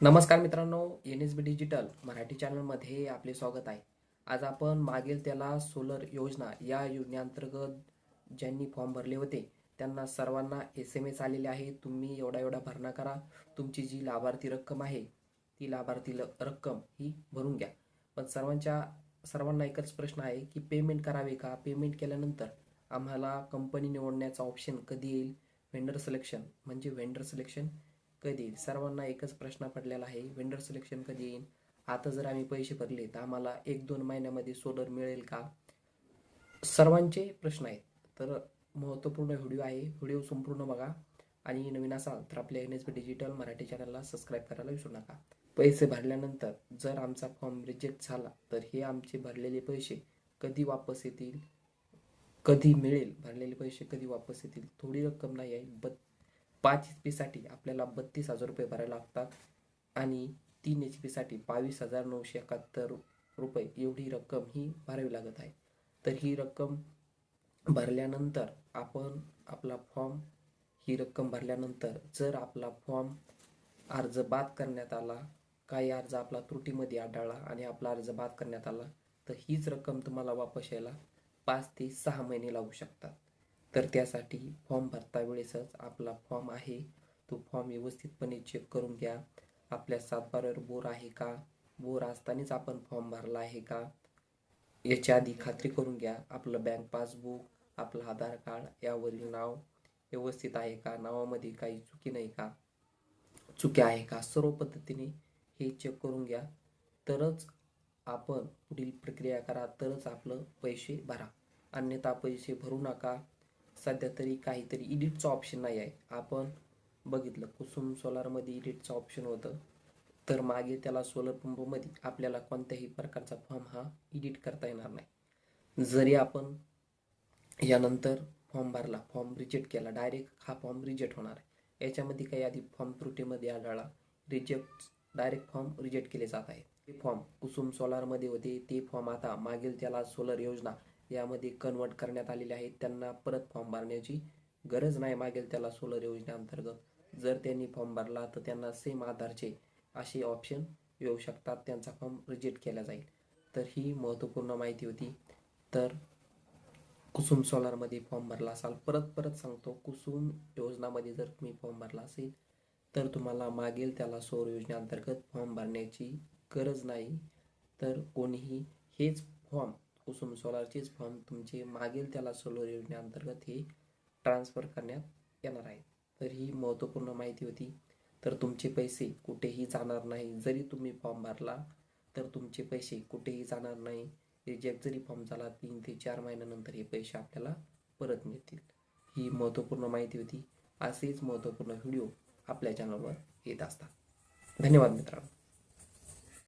नमस्कार मित्रांनो N S B digital Marathi चॅनलमध्ये आपले स्वागत आहे. आज आपण मागील त्याला सोलर योजना या योजनेअंतर्गत ज्यांनी फॉर्म भरले होते त्यांना सर्वांना एस एम एस आलेले आहे. तुम्ही एवढा एवढा भरणा करा. तुमची जी लाभार्थी रक्कम आहे ती लाभार्थी ल- रक्कम ही भरून घ्या. पण सर्वांच्या सर्वांना एकच प्रश्न आहे की पेमेंट करावे का? पेमेंट केल्यानंतर आम्हाला कंपनी निवडण्याचा ऑप्शन कधी येईल? व्हेंडर सिलेक्शन म्हणजे व्हेंडर सिलेक्शन कधी? येईल सर्वांना एकच प्रश्न पडलेला आहे विंडर सिलेक्शन कधी येईल आता जर आम्ही पैसे भरले तर आम्हाला एक दोन महिन्यामध्ये सोलर मिळेल का? सर्वांचे प्रश्न आहेत. तर महत्त्वपूर्ण व्हिडिओ आहे. व्हिडिओ संपूर्ण बघा. आणि नवीन असाल तर आपल्या N S P digital Marathi चॅनलला सबस्क्राईब करायला विसरू नका. पैसे भरल्यानंतर जर आमचा फॉर्म रिजेक्ट झाला तर हे आमचे भरलेले पैसे कधी वापस येतील? कधी मिळेल? भरलेले पैसे कधी वापस येतील? थोडी रक्कम नाही आहे बट पाच एच पीसाठी आपल्याला बत्तीस हजार रुपये भरायला लागतात. आणि तीन एच पीसाठी बावीस हजार नऊशे एकाहत्तर रुपये एवढी रक्कम ही भरावी लागत आहे. तर ही रक्कम भरल्यानंतर आपण आपला फॉर्म ही रक्कम भरल्यानंतर जर आपला फॉर्म अर्ज बाद करण्यात आला काही अर्ज आपला त्रुटीमध्ये आढळला आणि आपला अर्ज बाद करण्यात आला तर हीच रक्कम तुम्हाला वापस यायला पाच ते सहा महिने लागू शकतात. तर त्यासाठी फॉर्म भरता वेळेसच आपला फॉर्म आहे. तो फॉर्म व्यवस्थितपणे चेक करून घ्या. आपल्या सातबाऱ्यावर बोर आहे का? बोर असतानाच आपण फॉर्म भरला आहे का? याच्या आधी खात्री करून घ्या. आपलं बँक पासबुक आपलं आधार कार्ड यावरील नाव व्यवस्थित आहे का? नावामध्ये काही चुकी नाही का? चुक्या आहे का? सर्व पद्धतीने हे चेक करून घ्या. तरच आपण पुढील प्रक्रिया करा. तरच आपलं पैसे भरा. अन्यथा पैसे भरू नका. सध्या तरी काहीतरी इडिटचं ऑप्शन नाही आहे. आपण बघितलं कुसुम सोलारमध्ये इडिटचं ऑप्शन होतं. तर मागे त्याला सोलर पंपमध्ये आपल्याला कोणत्याही प्रकारचा फॉर्म हा एडिट करता येणार नाही. जरी आपण यानंतर फॉर्म भरला फॉर्म रिजेक्ट केला डायरेक्ट हा फॉर्म रिजेक्ट होणार आहे. याच्यामध्ये काही आधी फॉर्म त्रुटीमध्ये आढळला रिजेक्ट डायरेक्ट फॉर्म रिजेक्ट केले जात आहे. ते फॉर्म कुसुम सोलारमध्ये होते ते फॉर्म आता मागील त्याला सोलर योजना यामध्ये कन्वर्ट करण्यात आलेले आहेत. त्यांना परत फॉर्म भरण्याची गरज नाही. मागेल त्याला सोलर योजनेअंतर्गत जर त्यांनी फॉर्म भरला तर त्यांना सेम आधारचे असे ऑप्शन येऊ शकतात. त्यांचा फॉर्म रिजेक्ट केला जाईल. तर ही महत्त्वपूर्ण माहिती होती. तर कुसुम सोलारमध्ये फॉर्म भरला असाल. परत परत सांगतो कुसुम योजनामध्ये जर तुम्ही फॉर्म भरला असेल तर तुम्हाला मागील त्याला सौर योजनेअंतर्गत फॉर्म भरण्याची गरज नाही. तर कोणीही हेच फॉर्म कुसुम सोलारचीच फॉर्म तुमचे मागील त्याला सोलर योजनेअंतर्गत हे ट्रान्सफर करण्यात येणार आहे. तर ही महत्त्वपूर्ण माहिती होती. तर तुमचे पैसे कुठेही जाणार नाही. जरी तुम्ही फॉर्म भरला तर तुमचे पैसे कुठेही जाणार नाही. रिजेक्ट जरी फॉर्म झाला तीन ते चार महिन्यानंतर हे पैसे आपल्याला परत मिळतील. ही महत्त्वपूर्ण माहिती होती. असेच महत्त्वपूर्ण व्हिडिओ आपल्या चॅनलवर येत असतात. धन्यवाद मित्रांनो.